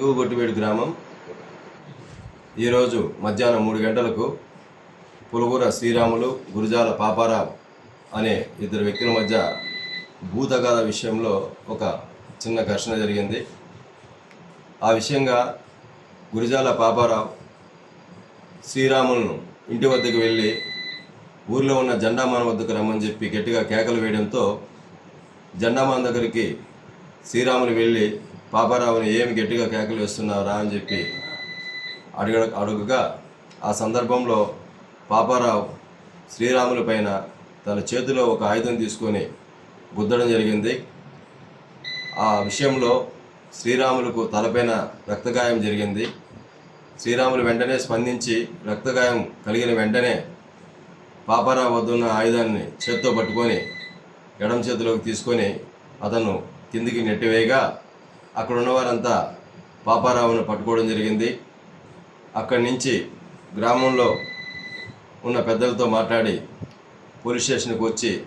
యువగొట్టివేడు గ్రామం. ఈరోజు మధ్యాహ్నం మూడు గంటలకు పులుగుర శ్రీరాములు గురుజాల పాపారావు అనే ఇద్దరు వ్యక్తుల మధ్య భూతగాథ విషయంలో ఒక చిన్న ఘర్షణ జరిగింది. ఆ విషయంగా గురిజాల పాపారావు శ్రీరాములను ఇంటి వద్దకు వెళ్ళి ఊర్లో ఉన్న జెండామాన వద్దకు రమ్మని చెప్పి గట్టిగా కేకలు వేయడంతో జెండామాన దగ్గరికి శ్రీరాములు వెళ్ళి పాపారావుని ఏమి గట్టిగా కేకలు వేస్తున్నారా అని చెప్పి అడుగ అడుగుగా ఆ సందర్భంలో పాపారావు శ్రీరాముల పైన తన చేతిలో ఒక ఆయుధం తీసుకొని గుద్దడం జరిగింది. ఆ విషయంలో శ్రీరాములకు తలపైన రక్తగాయం జరిగింది. శ్రీరాములు వెంటనే స్పందించి రక్తగాయం కలిగిన వెంటనే పాపారావు వద్దున్న ఆయుధాన్ని చేత్తో పట్టుకొని ఎడమ చేతిలోకి తీసుకొని అతను కిందికి నెట్టివేయగా అక్కడ ఉన్నవారంతా పాపారావును పట్టుకోవడం జరిగింది. అక్కడి నుంచి గ్రామంలో ఉన్న పెద్దలతో మాట్లాడి పోలీస్ స్టేషన్కి వచ్చి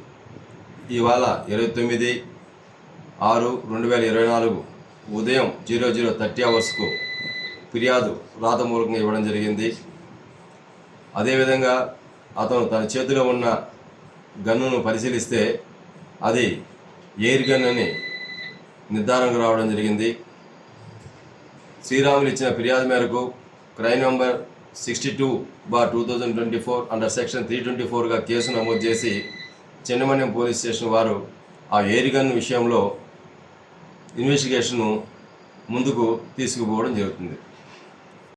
ఇవాళ ఇరవై తొమ్మిది ఆరు రెండు వేల ఇరవై నాలుగు ఉదయం జీరో జీరో థర్టీ అవర్స్కు ఫిర్యాదు రాతమూలకంగా ఇవ్వడం జరిగింది. అదేవిధంగా అతను తన చేతిలో ఉన్న గన్నును పరిశీలిస్తే అది ఎయిర్ గన్ అని నిర్ధారణకు రావడం జరిగింది. శ్రీరాములు ఇచ్చిన ఫిర్యాదు మేరకు crime number sixty two bar two thousand twenty four under section three twenty ఫోర్గా కేసు నమోదు చేసి చెన్నమణ్యం పోలీస్ స్టేషన్ వారు ఆ ఏరిగన్ విషయంలో ఇన్వెస్టిగేషన్ను ముందుకు తీసుకుపోవడం జరుగుతుంది.